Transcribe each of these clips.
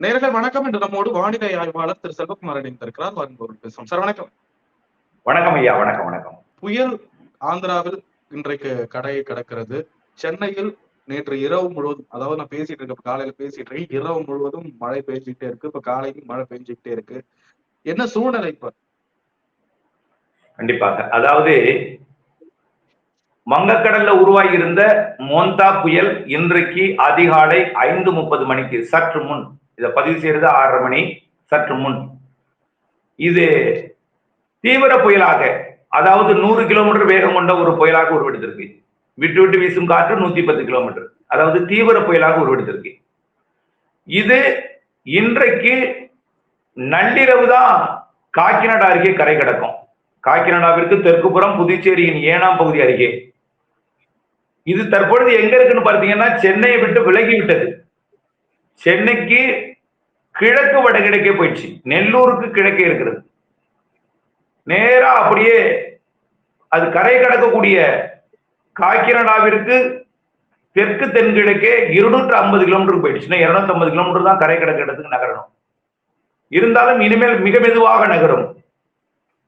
நேர்கள் வணக்கம் என்று நம்மோடு வானிலை ஆய்வாளர் திரு செல்வகுமார் இணைந்திருக்கிறார் வாருங்கள் பேசுவோம். சார் வணக்கம். வணக்கம் ஐயா வணக்கம் வணக்கம். புயல் ஆந்திராவில் இன்றைக்கு கடையை கடக்கிறது. சென்னையில் நேற்று இரவு முழுவதும் அதாவது நான் பேசிட்டு இருக்கேன் காலையில பேசிட்டு இருக்கேன். இரவு முழுவதும் மழை பெய்ஞ்சுக்கிட்டே இருக்கு. இப்ப காலையிலும் மழை பெய்ஞ்சுக்கிட்டே இருக்கு. என்ன சூழ்நிலை இப்ப? கண்டிப்பாக அதாவது வங்கக்கடல்ல உருவாகி இருந்த மோந்தா புயல் இன்றைக்கு அதிகாலை ஐந்து முப்பது மணிக்கு சற்று முன் இதை பதிவு செய்யறது ஆறரை மணி சற்று முன். இது தீவிர புயலாக அதாவது நூறு கிலோமீட்டர் வேகம் கொண்ட ஒரு புயலாக உருவெடுத்திருக்கு. விட்டு விட்டு வீசும் காற்று நூத்தி பத்து கிலோமீட்டர். அதாவது தீவிர புயலாக உருவெடுத்திருக்கு. இது இன்றைக்கு நள்ளிரவு தான் காக்கிநாடா அருகே கரை கடக்கும். காக்கிநாடாவிற்கு தெற்கு புறம் புதுச்சேரியின் ஏனாம் பகுதி அருகே. இது தற்பொழுது எங்க இருக்குன்னு பார்த்தீங்கன்னா சென்னையை விட்டு விலகி விட்டது சென்னைக்கு கிழக்கு வடகிழக்கே போயிடுச்சு. நெல்லூருக்கு கிழக்கே இருக்கிறது. நேரா அப்படியே அது கரை கடக்கக்கூடிய காக்கிரடாவிற்கு தெற்கு தென்கிழக்கே இருநூற்று ஐம்பது கிலோமீட்டருக்கு போயிடுச்சுன்னா இருநூத்தி ஐம்பது கிலோமீட்டர் தான் கரை கடக்க இடத்துக்கு நகரணும். இருந்தாலும் இனிமேல் மிக மெதுவாக நகரும்.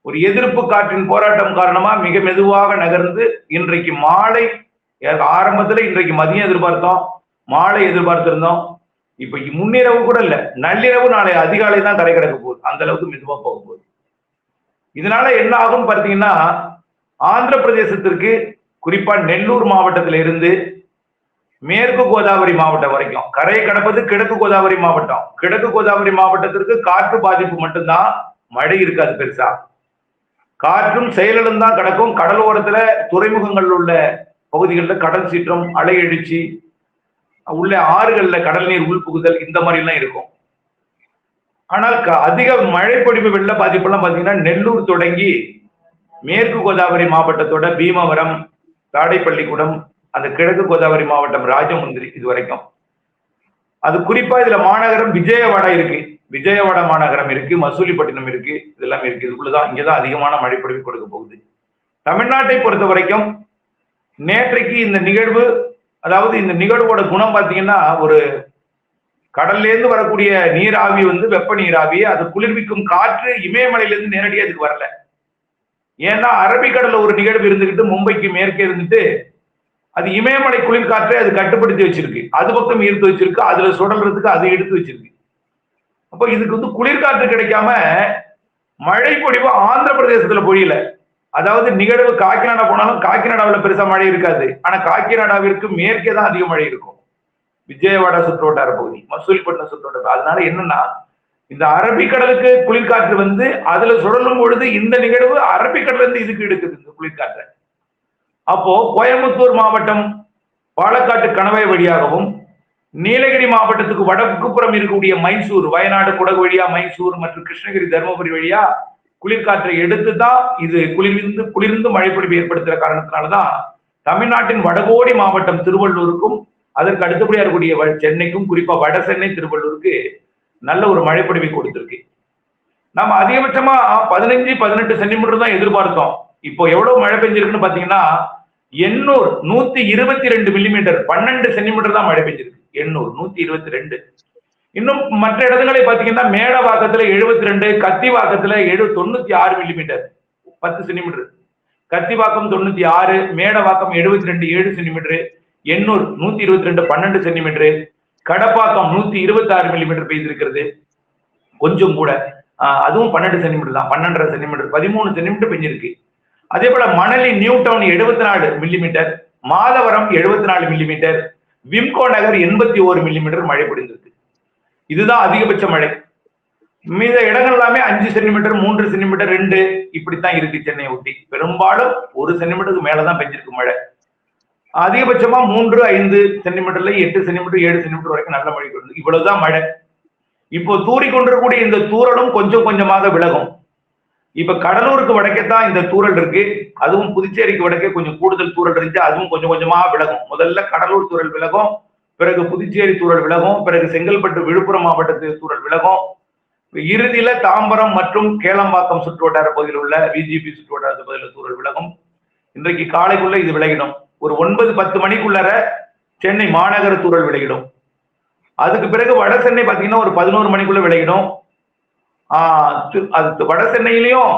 ஒரு எதிர்ப்பு காற்றின் போராட்டம் காரணமா மிக மெதுவாக நகர்ந்து இன்றைக்கு மாலை ஆரம்பத்துல இன்றைக்கு மதியம் எதிர்பார்த்தோம். மாலை எதிர்பார்த்திருந்தோம். இப்ப முன்னிரவு கூட இல்ல. நள்ளிரவு நாளை அதிகாலை தான் கரை கிடக்க போகுது. அந்த அளவுக்கு மெதுவா போக போகுது. இதனால என்ன ஆகும் பார்த்தீங்கன்னா ஆந்திர பிரதேசத்திற்கு குறிப்பா நெல்லூர் மாவட்டத்தில இருந்து மேற்கு கோதாவரி மாவட்டம் வரைக்கும் கரையை கடப்பது கிழக்கு கோதாவரி மாவட்டம். கிழக்கு கோதாவரி மாவட்டத்திற்கு காற்று பாதிப்பு மட்டும்தான் மழை இருக்காது பெருசா. காற்றும் செயலிலும் தான் கிடக்கும். கடலோரத்துல துறைமுகங்கள் உள்ள பகுதிகளில் கடல் சீற்றம் அலை எழுச்சி உள்ள ஆறுகள்ல கடல் நீர் உள்புகுதல் இந்த மாதிரி எல்லாம் இருக்கும். ஆனால் அதிக மழைப்பொடிவு வெள்ள பாதிப்பெல்லாம் பாத்தீங்கன்னா நெல்லூர் தொடங்கி மேற்கு கோதாவரி மாவட்டத்தோட பீமவரம் தாடைப்பள்ளிக்கூடம் அந்த கிழக்கு கோதாவரி மாவட்டம் ராஜமுந்திரி இது வரைக்கும். அது குறிப்பா இதுல மாநகரம் விஜயவாடா இருக்கு. விஜயவாடா மாநகரம் இருக்கு மசூலிப்பட்டினம் இருக்கு இதெல்லாம் இருக்கு. இதுக்குள்ளதான் இங்கதான் அதிகமான மழைப்பொழிவு கொடுக்க போகுது. தமிழ்நாட்டை பொறுத்த வரைக்கும் நேற்றைக்கு இந்த நிகழ்வு அதாவது இந்த நிகழ்வோட குணம் பார்த்தீங்கன்னா ஒரு கடல்லேருந்து வரக்கூடிய நீராவி வந்து வெப்ப நீராவி அது குளிர்விக்கும் காற்று இமயமலையிலேருந்து நேரடியாக அதுக்கு வரல. ஏன்னா அரபிக்கடலில் ஒரு நிகழ்வு இருந்துக்கிட்டு மும்பைக்கு மேற்கே இருந்துட்டு அது இமயமலை குளிர்காற்றை அது கட்டுப்படுத்தி வச்சிருக்கு. அது பக்கம் ஈர்த்து வச்சிருக்கு அதுல சுடல்றதுக்கு அது எடுத்து வச்சிருக்கு. அப்போ இதுக்கு வந்து குளிர்காற்று கிடைக்காம மழை பொழிவு ஆந்திர பிரதேசத்துல பொழியல. அதாவது நிகழ்வு காக்கிநாடா போனாலும் காக்கிநாடாவில் பெருசா மழை இருக்காது. ஆனா காக்கிநாடாவிற்கு மேற்கே தான் அதிக மழை இருக்கும். விஜயவாடா சுற்றுவட்டார பகுதி மசூலிப்பட்டினம் சுற்றுவட்டார அதனால என்னன்னா இந்த அரபிக்கடலுக்கு குளிர்காற்று வந்து அதுல சுழலும் பொழுது இந்த நிகழ்வு அரபிக்கடல இருந்து இதுக்கு எடுக்குது இந்த குளிர்காற்றை. அப்போ கோயம்புத்தூர் மாவட்டம் பாலக்காட்டு கணவாய் வழியாகவும் நீலகிரி மாவட்டத்துக்கு வடக்குப்புறம் இருக்கக்கூடிய மைசூர் வயநாடு குடகு வழியா மைசூர் மற்றும் கிருஷ்ணகிரி தருமபுரி வழியா குளிர்காற்றை எடுத்து தான் இது குளிர்ந்து குளிர்ந்து மழைப்பொழிவு ஏற்படுத்துற காரணத்தினாலதான் தமிழ்நாட்டின் வடகோடி மாவட்டம் திருவள்ளூருக்கும் அதற்கு அடுத்தபடியாக இருக்கக்கூடிய சென்னைக்கும் குறிப்பா வட சென்னை திருவள்ளூருக்கு நல்ல ஒரு மழைப்பொழிவை கொடுத்திருக்கு. நம்ம அதிகபட்சமா பதினஞ்சு பதினெட்டு சென்டிமீட்டர் தான் எதிர்பார்த்தோம். இப்போ எவ்வளவு மழை பெஞ்சிருக்குன்னு பாத்தீங்கன்னா எண்ணூர் நூத்தி இருபத்தி ரெண்டு மில்லிமீட்டர் பன்னெண்டு சென்டிமீட்டர் தான் மழை பெஞ்சிருக்கு. எண்ணூர் நூத்தி இருபத்தி ரெண்டு. இன்னும் மற்ற இடங்களை பார்த்தீங்கன்னா மேடவாக்கத்துல எழுபத்தி ரெண்டு கத்திவாக்கத்துல எழு தொண்ணூத்தி ஆறு மில்லிமீட்டர் பத்து சென்டிமீட்டர் கத்திவாக்கம் தொண்ணூத்தி ஆறு மேடவாக்கம் எழுபத்தி ரெண்டு ஏழு சென்டிமீட்டர் எண்ணூர் நூத்தி இருபத்தி ரெண்டு பன்னெண்டு சென்டிமீட்டர் கடப்பாக்கம் நூத்தி இருபத்தி ஆறு மில்லிமீட்டர் பெய்திருக்கிறது. கொஞ்சம் கூட. அதுவும் பன்னெண்டு சென்டிமீட்டர் தான் பன்னெண்டரை சென்டிமீட்டர் பதிமூணு சென்டிமீட்டர் பெஞ்சிருக்கு. அதே போல மணலி நியூ டவுன் எழுபத்தி நாலு மில்லிமீட்டர் மாதவரம் எழுபத்தி நாலு மில்லிமீட்டர் விம்கோ நகர் எண்பத்தி ஒரு மில்லிமீட்டர் மழை பொழிந்திருக்கு. இதுதான் அதிகபட்ச மழை. மீத இடங்கள் எல்லாமே அஞ்சு சென்டிமீட்டர் மூன்று சென்டிமீட்டர் ரெண்டு இப்படித்தான் இருக்கு சென்னையை ஒட்டி. பெரும்பாலும் ஒரு சென்டிமீட்டருக்கு மேலதான் பெஞ்சிருக்கு மழை. அதிகபட்சமா மூன்று ஐந்து சென்டிமீட்டர்ல எட்டு சென்டிமீட்டர் ஏழு சென்டிமீட்டர் வரைக்கும் நல்ல மழை வருது இவ்வளவுதான் மழை. இப்போ தூறி கொண்டிருக்கக்கூடிய இந்த தூரலும் கொஞ்சம் கொஞ்சமாக விலகும். இப்ப கடலூருக்கு வடக்கே தான் இந்த தூரல் இருக்கு. அதுவும் புதுச்சேரிக்கு வடக்கே கொஞ்சம் கூடுதல் தூரல் இருந்துச்சு. அதுவும் கொஞ்சம் கொஞ்சமா விலகும். முதல்ல கடலூர் தூரல் விலகும். பிறகு புதுச்சேரி சூழல் விலகும் பிறகு செங்கல்பட்டு விழுப்புரம் மாவட்டத்து சூழல் விலகும். இறுதியில தாம்பரம் மற்றும் கேளம்பாக்கம் சுற்றுவட்டார பகுதியில் உள்ள பிஜேபி சுற்றுவட்டார பகுதியில் சூழல் விலகும். இன்றைக்கு காலைக்குள்ள இது விலகிடும். ஒரு ஒன்பது பத்து மணிக்குள்ளர சென்னை மாநகர சூழல் விலகிடும். அதுக்கு பிறகு வட சென்னை பார்த்தீங்கன்னா ஒரு பதினோரு மணிக்குள்ள விலகிடும். ஆஹ் அது வட சென்னையிலையும்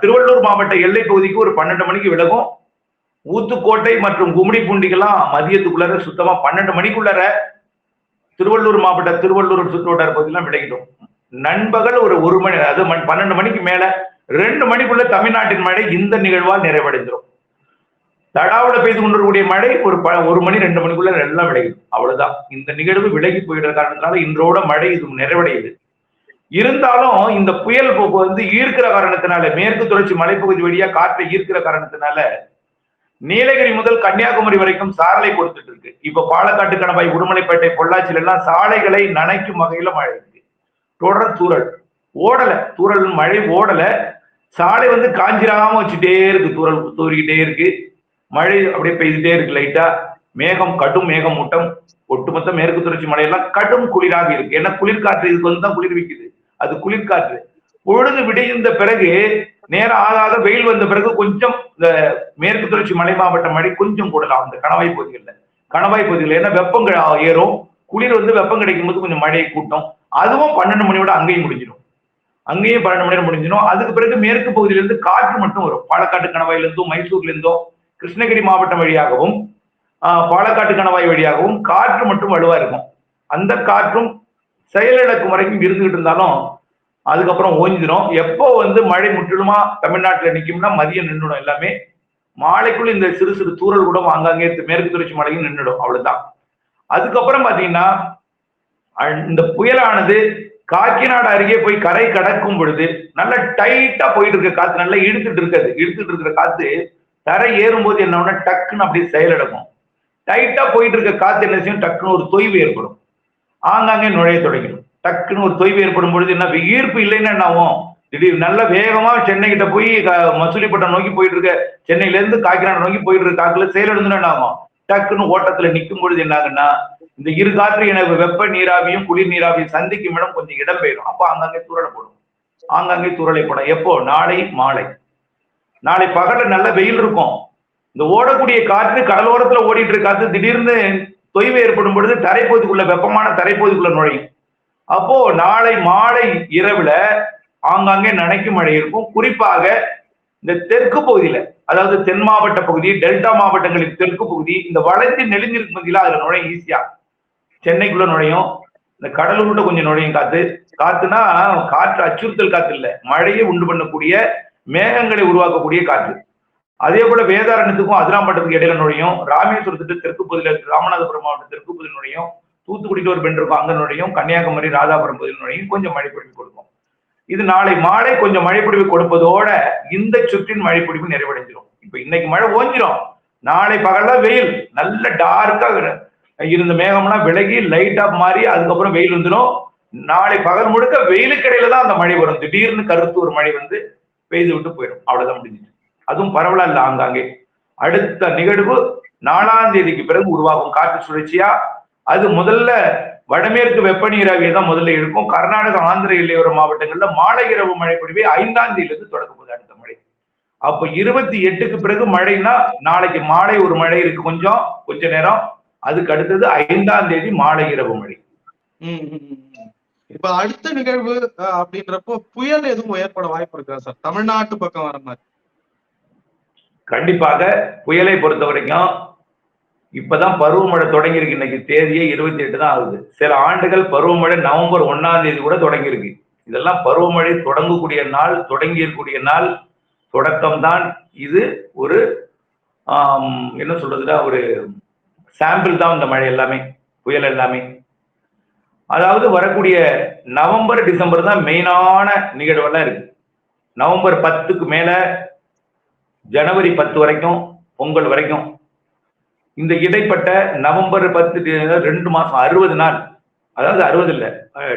திருவள்ளூர் மாவட்ட எல்லை பகுதிக்கு ஒரு பன்னெண்டு மணிக்கு விலகும். ஊத்துக்கோட்டை மற்றும் கும்மிடி பூண்டிக்கெல்லாம் மதியத்துக்குள்ளார சுத்தமா பன்னெண்டு மணிக்குள்ளார திருவள்ளூர் மாவட்ட திருவள்ளூர் சுற்றுவட்டார பகுதியெல்லாம் விலகிடும். நண்பகல் ஒரு ஒரு மணி அது மணி- பன்னெண்டு மணிக்கு மேல ரெண்டு மணிக்குள்ள தமிழ்நாட்டின் மழை இந்த நிகழ்வால் நிறைவடைந்துடும் தடாவுல பெய்து கொண்டிருக்கக்கூடிய மழை ஒரு ப- ஒரு மணி ரெண்டு மணிக்குள்ள எல்லாம் விளையும் அவ்வளவுதான். இந்த நிகழ்வு விலகி போயிடுற காரணத்தினால இன்றோட மழை இது நிறைவடையுது. இருந்தாலும் இந்த புயல் போக்கு வந்து ஈர்க்கிற காரணத்தினால மேற்கு தொடர்ச்சி மலைப்பகுதி வழியா காற்றை ஈர்க்கிற காரணத்தினால நீலகிரி முதல் கன்னியாகுமரி வரைக்கும் சாரலை கொடுத்துட்டு இருக்கு இப்ப பாலக்காட்டு கணவாய் உடுமலைப்பேட்டை பொள்ளாச்சியில எல்லாம் சாலைகளை நனைக்கும் வகையில மழை இருக்கு. தொடர் தூரல் ஓடல. தூரல் மழை ஓடல. சாலை வந்து காஞ்சிராம வச்சுட்டே இருக்கு. தூரல் தூறிக்கிட்டே இருக்கு. மழை அப்படியே பெய்துட்டே இருக்கு லைட்டா மேகம் கடும் மேகமூட்டம் ஒட்டுமொத்த மேற்கு தொடர்ச்சி மலையெல்லாம் கடும் குளிராக இருக்கு. ஏன்னா குளிர்காற்று இதுக்கு வந்து தான் குளிர் வைக்குது அது குளிர்காற்று. பொழுது விடிந்த பிறகு நேரம் ஆகாத வெயில் வந்த பிறகு கொஞ்சம் இந்த மேற்கு தொடர்ச்சி மலை மாவட்டம் மழை கொஞ்சம் கூடலாம் அந்த கணவாய் பகுதிகளில். கணவாய் பகுதிகளில் ஏன்னா வெப்பம் ஏறும். குளிர் வந்து வெப்பம் கிடைக்கும் போது கொஞ்சம் மழையை கூட்டும். அதுவும் பன்னெண்டு மணியோட அங்கேயும் முடிஞ்சிடும். அங்கேயும் பன்னெண்டு மணி நேரம் முடிஞ்சிடும். அதுக்கு பிறகு மேற்கு பகுதியிலிருந்து காற்று மட்டும் வரும். பாலக்காட்டு கணவாயிலிருந்தும் மைசூர்லேருந்தும் கிருஷ்ணகிரி மாவட்டம் வழியாகவும் பாலக்காட்டு கணவாய் வழியாகவும் காற்று மட்டும் வலுவா இருக்கும். அந்த காற்றும் செயலிழக்கும் வரைக்கும் இருந்துகிட்டு இருந்தாலும் அதுக்கப்புறம் ஓஞ்சிடும் எப்போ வந்து மழை முற்றிலுமா தமிழ்நாட்டில் நிற்கும்னா மதியம் நின்றுடும் எல்லாமே. மாலைக்குள்ள இந்த சிறு சிறு தூறல் கூட ஆங்காங்கே மேற்கு தொடர்ச்சி மலையும் நின்றுடும் அவ்வளவுதான். அதுக்கப்புறம் பாத்தீங்கன்னா இந்த புயலானது காக்கிநாடு அருகே போய் கரை கடக்கும் பொழுது நல்ல டைட்டா போயிட்டு இருக்க காத்து நல்லா இழுத்துட்டு இருக்காது. இழுத்துட்டு இருக்கிற காத்து தரை ஏறும்போது என்ன டக்குன்னு அப்படியே செயலிழக்கும் டைட்டா போயிட்டு இருக்க காத்து என்ன செய்யும்? டக்குன்னு ஒரு தொய்வு ஏற்படும். ஆங்காங்கே நுழைய தொடங்கிடும். டக்குன்னு ஒரு தொய்வு ஏற்படும் பொழுது என்ன ஈர்ப்பு இல்லைன்னா என்ன ஆகும்? திடீர் நல்ல வேகமா சென்னை கிட்ட போய் க- மசூலிப்பட்டம் நோக்கி போயிட்டு இருக்க சென்னையில இருந்து காக்கிநாடு நோக்கி போயிட்டு இருக்க காத்துல செயலிழந்துன்னா என்ன ஆகும்? டக்குன்னு ஓட்டத்துல நிற்கும் பொழுது என்ன ஆகுன்னா இந்த இரு காற்று எனக்கு வெப்ப நீராவியும் குளிர் நீராவியும் சந்திக்கும் இடம் கொஞ்சம் இடம் பெயரும் அப்போ அங்கங்கே தூரலை போடும். ஆங்காங்கே தூரலை போடும். எப்போ? நாளை மாலை. நாளை பகல நல்ல வெயில் இருக்கும். இந்த ஓடக்கூடிய காற்று கடலோரத்துல ஓடிட்டு இருக்க காற்று திடீர்னு தொய்வு ஏற்படும் பொழுது தரைப்பகுதிக்குள்ள வெப்பமான தரைப்பகுதிக்குள்ள நுழையும். அப்போ நாளை மாலை இரவுல ஆங்காங்கே நனைக்கும் மழை இருக்கும். குறிப்பாக இந்த தெற்கு பகுதியில அதாவது தென் மாவட்ட பகுதி டெல்டா மாவட்டங்களின் தெற்கு பகுதி இந்த வளைஞ்சு நெளிஞ்சிருக்கும் பகுதியில அதுல நுழையும் ஈஸியா. சென்னைக்குள்ள நுழையும் இந்த கடலுக்குள்ள கொஞ்சம் நுழையும் காத்து. காத்துனா காற்று அச்சுறுத்தல் காத்து இல்லை. மழையை உண்டு பண்ணக்கூடிய மேகங்களை உருவாக்கக்கூடிய காற்று. அதே போல வேதாரணத்துக்கும் அதிராம்பட்டத்துக்கு இடையில நுழையும். ராமேஸ்வரத்துக்கு தெற்கு பகுதியில் ராமநாதபுரம் மாவட்டம் தெற்கு பகுதியில் நுழையும். தூத்துக்குடிக்கு ஒரு பெண் இருக்கும் அங்க நுழையும் கன்னியாகுமரி ராதாபுரம் பகுதியில் நுழையும் கொஞ்சம் மழைப்பிடிப்பு கொடுக்கும். இது நாளை மாலை கொஞ்சம் மழை கொடுப்பதோட இந்த சுற்றின் மழை நிறைவடைஞ்சிடும் நிறைவடைஞ்சிரும். இப்ப இன்னைக்கு மழை ஓஞ்சிரும். நாளை பகல்ல வெயில் நல்ல டார்க்கா இருந்த மேகம்லாம் விலகி லைட்டா மாறி அதுக்கப்புறம் வெயில் வந்துடும் நாளை பகல் முழுக்க வெயிலுக்கு இடையில தான் அந்த மழை வரும். திடீர்னு கருத்து ஒரு மழை வந்து பெய்து விட்டு போயிடும் அவ்வளவுதான் முடிஞ்சிச்சு. அதுவும் பரவலா இல்லை ஆங்காங்கே. அடுத்த நிகழ்வு நாலாம் தேதிக்கு பிறகு உருவாகும். காற்று சுழற்சியா? அது முதல்ல வடமேற்கு வெப்ப நீராவியை தான் முதல்ல இருக்கும் கர்நாடக ஆந்திர எல்லையோர மாவட்டங்கள்ல மாலை இரவு மழை பொழிவே ஐந்தாம் தேதியிலிருந்து தொடங்க போகுது அடுத்த மழை. அப்ப இருபத்தி எட்டுக்கு பிறகு மழைனா நாளைக்கு மாலை ஒரு மழை இருக்கு கொஞ்சம் கொஞ்ச நேரம். அதுக்கு அடுத்தது ஐந்தாம் தேதி மாலை இரவு மழை. இப்ப அடுத்த நிகழ்வு அப்படின்றப்போ புயல் எதுவும் ஏற்பட வாய்ப்பு இருக்கா சார்? தமிழ்நாட்டு பக்கம் வர மாதிரி. கண்டிப்பாக புயலை பொறுத்த வரைக்கும் இப்பதான் பருவமழை தொடங்கியிருக்கு. இன்னைக்கு தேதியே இருபத்தி எட்டு தான் ஆகுது. சில ஆண்டுகள் பருவமழை நவம்பர் ஒன்னாம் தேதி கூட தொடங்கியிருக்கு. இதெல்லாம் பருவமழை தொடங்கக்கூடிய நாள் தொடங்கி நாள். தொடக்கம்தான் இது ஒரு என்ன சொல்றதுன்னா ஒரு சாம்பிள் தான் இந்த மழை எல்லாமே புயல் எல்லாமே. அதாவது வரக்கூடிய நவம்பர் டிசம்பர் தான் மெயினான நிகழ்வெல்லாம் இருக்கு. நவம்பர் பத்துக்கு மேல ஜனவரி பத்து வரைக்கும் பொங்கல் வரைக்கும் இந்த இடைப்பட்ட நவம்பர் பத்து ரெண்டு மாசம் அறுபது நாள். அதாவது அறுபது இல்ல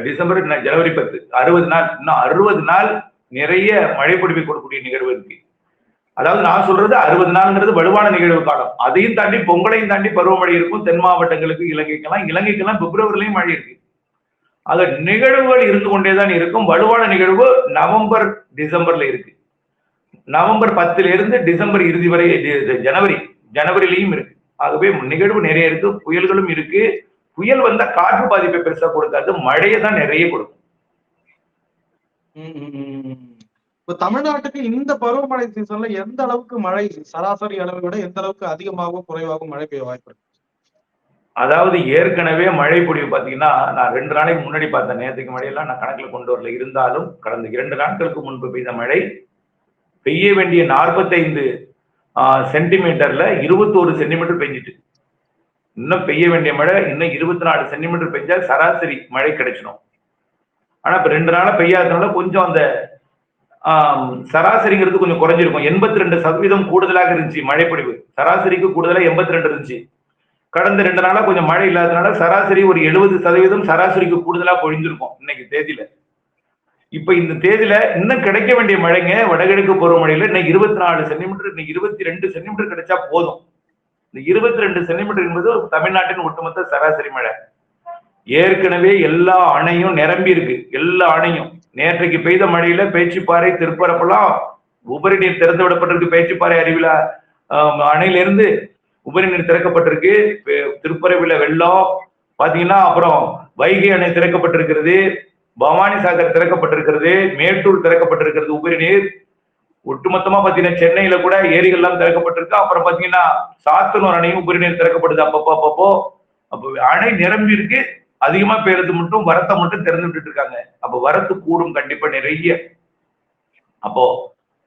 டிசம்பர் ஜனவரி பத்து. அறுபது நாள் இன்னும் அறுபது நாள் நிறைய மழை பொழிவு கொடுக்கக்கூடிய நிகழ்வு இருக்கு. அதாவது நான் சொல்றது அறுபது நாள்ங்கிறது வலுவான நிகழ்வு காலம். அதையும் தாண்டி பொங்கலையும் தாண்டி பருவமழை இருக்கும். தென் மாவட்டங்களுக்கு இலங்கைக்கெல்லாம் இலங்கைக்கெல்லாம் பிப்ரவரிலையும் மழை இருக்கு. ஆக நிகழ்வுகள் இருந்து கொண்டேதான் இருக்கும். வலுவான நிகழ்வு நவம்பர் டிசம்பர்ல இருக்கு. நவம்பர் பத்துல இருந்து டிசம்பர் இறுதி வரை ஜனவரி ஜனவரிலையும் இருக்கு. ஆகவே நிகழ்வு நிறைய இருக்கு புயல்களும் இருக்கு. புயல் வந்தா காற்று பாதிப்பை பெருசா கொடுக்காது மழையை தான் நிறைய கொடுக்கும். இப்ப தமிழ்நாட்டுக்கு இந்த பருவமழை சீசன்ல எந்த அளவுக்கு மழை சராசரி அளவை விட எந்த அளவுக்கு அதிகமாகவோ குறைவாகவும் மழை பெய்ய வாய்ப்பு இருக்கு? அதாவது ஏற்கனவே மழை பொழிவு பாத்தீங்கன்னா நான் ரெண்டு நாளைக்கு முன்னாடி பார்த்தேன் நேற்றுக்கு மழையெல்லாம் நான் கணக்குல கொண்டு வரல. இருந்தாலும் கடந்த இரண்டு நாட்களுக்கு முன்பு பெய்த மழை பெய்ய வேண்டிய நாற்பத்தைந்து சென்டிமீட்டர்ல இருபத்தோரு சென்டிமீட்டர் பெஞ்சிட்டு. இன்னும் பெய்ய வேண்டிய மழை இன்னும் இருபத்தி நாலு சென்டிமீட்டர் பெஞ்சா சராசரி மழை கிடைச்சிடும். ஆனா இப்ப ரெண்டு நாளா பெய்யாததுனால கொஞ்சம் அந்த சராசரிங்கிறது கொஞ்சம் குறைஞ்சிருக்கும். எண்பத்தி ரெண்டு சதவீதம் கூடுதலாக இருந்துச்சு மழைப்பொழிவு. சராசரிக்கு கூடுதலாக எண்பத்தி ரெண்டு இருந்துச்சு. கடந்த ரெண்டு நாளா கொஞ்சம் மழை இல்லாததுனால சராசரி ஒரு எழுபது சதவீதம் சராசரிக்கு கூடுதலா பொழிஞ்சிருக்கும் இன்னைக்கு தேதியில. இப்ப இந்த தேதியில இன்னும் கிடைக்க வேண்டிய மழைங்க வடகிழக்கு பருவமழையில இன்னைக்கு இருபத்தி நாலு சென்டிமீட்டர் இன்னைக்கு இருபத்தி ரெண்டு சென்டிமீட்டர் கிடைச்சா போதும். இந்த இருபத்தி ரெண்டு சென்டிமீட்டர் என்பது தமிழ்நாட்டின் ஒட்டுமொத்த சராசரி மழை. ஏற்கனவே எல்லா அணையும் நிரம்பி இருக்கு. எல்லா அணையும். நேற்றைக்கு பெய்த மழையில பேச்சுப்பாறை திருப்பரப்பெல்லாம் உபரி நீர் திறந்து விடப்பட்டிருக்கு. பேச்சுப்பாறை அருவில அணையிலிருந்து உபரி நீர் திறக்கப்பட்டிருக்கு. திருப்பரவில வெள்ளம் பாத்தீங்கன்னா அப்புறம் வைகை அணை திறக்கப்பட்டிருக்கிறது. பவானி சாகர் திறக்கப்பட்டிருக்கிறது மேட்டூர் திறக்கப்பட்டிருக்கிறது உபரி நீர். ஒட்டுமொத்தமா பாத்தீங்கன்னா சென்னையில கூட ஏரிகள்லாம் திறக்கப்பட்டிருக்கு. அப்புறம் பாத்தீங்கன்னா சாத்தனூர் அணையும் உபரி நீர் திறக்கப்படுது அப்பப்போ அப்பப்போ. அப்போ அணை நிரம்பி இருக்கு. அதிகமா பேருந்து மட்டும் வரத்தை மட்டும் திறந்து விட்டுட்டு இருக்காங்க. அப்ப வரத்து கூடும் கண்டிப்பா நிறைய. அப்போ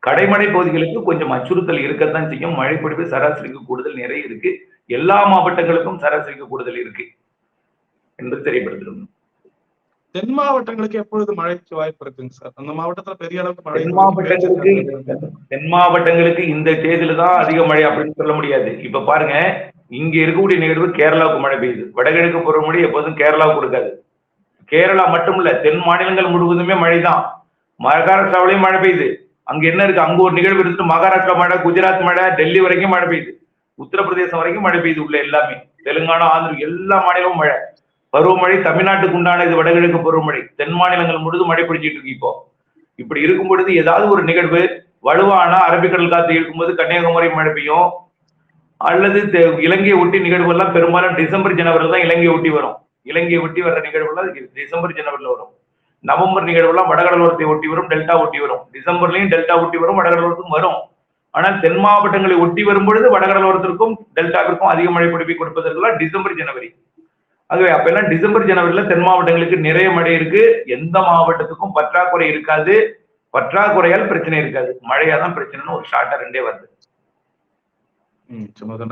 கடைமடை பகுதிகளுக்கு கொஞ்சம் அச்சுறுத்தல் இருக்கத்தான் செய்யும். மழை பொழிவு சராசரிக்கு கூடுதல் நிறைய இருக்கு. எல்லா மாவட்டங்களுக்கும் சராசரிக்கு கூடுதல் இருக்கு. என்று தெரியப்படுத்திருந்தோம் தென் மாவட்டங்களுக்கு எப்பொழுது மழைக்கு வாய்ப்பு இருக்குங்க சார்? அந்த மாவட்டத்துல பெரிய அளவுக்கு மழை தென் மாவட்டங்களுக்கு தென் மாவட்டங்களுக்கு இந்த தேதியில தான் அதிக மழை அப்படின்னு சொல்ல முடியாது. இப்ப பாருங்க இங்க இருக்கக்கூடிய நிகழ்வு கேரளாவுக்கு மழை பெய்யுது. வடகிழக்கு பருவமழை எப்போதும் கேரளாவுக்கு கொடுக்காது. கேரளா மட்டும் இல்ல தென் மாநிலங்கள் முழுவதுமே மழை தான் மகாராஷ்டிராவிலையும் மழை பெய்யுது. அங்க என்ன இருக்கு? அங்க ஒரு நிகழ்வு இருந்துட்டு மகாராஷ்டிரா மழை குஜராத் மழை டெல்லி வரைக்கும் மழை பெய்யுது. உத்தரப்பிரதேசம் வரைக்கும் மழை பெய்யுது உள்ள எல்லாமே. தெலுங்கானா ஆந்திர எல்லா மாநிலமும் மழை. பருவமழை தமிழ்நாட்டுக்கு உண்டான இது வடகிழக்கு பருவமழை. தென் மாநிலங்கள் முழுதும் மழை பிடிச்சிட்டு இருக்கு இப்போ. இப்படி இருக்கும் பொழுது ஏதாவது ஒரு நிகழ்வு வலுவான அரபிக்கடல் காத்து இருக்கும்போது கன்னியாகுமரி மழை பெய்யும். அல்லது தெ- இலங்கையை ஒட்டி நிகழ்வு எல்லாம் பெரும்பாலும் டிசம்பர் ஜனவரில தான் இலங்கையை ஒட்டி வரும். இலங்கையை ஒட்டி வர்ற நிகழ்வுலாம் டிசம்பர் ஜனவரில வரும். நவம்பர் நிகழ்வுலாம் வடகடலோரத்தை ஒட்டி வரும் டெல்டா ஒட்டி வரும். டிசம்பர்லயும் டெல்டா ஒட்டி வரும் வடகடலோரத்துக்கும் வரும். ஆனால் தென் மாவட்டங்களை ஒட்டி வரும் பொழுது வடகடலோரத்திற்கும் டெல்டாவிற்கும் அதிக மழை பிடிப்பை கொடுப்பதற்கெல்லாம் டிசம்பர் ஜனவரி. ஆகவே அப்ப எல்லாம் டிசம்பர் ஜனவரில தென் மாவட்டங்களுக்கு நிறைய மழை இருக்கு. எந்த மாவட்டத்துக்கும் பற்றாக்குறை இருக்காது. பற்றாக்குறையால் பிரச்சனை இருக்காது. மழையா தான் பிரச்சனைன்னு ஒரு ஷார்ட்டா ரெண்டே வருது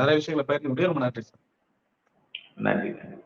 நிறைய விஷயங்களை பயிர்ந்து முடியும் நன்றி சார். நன்றி நன்றி.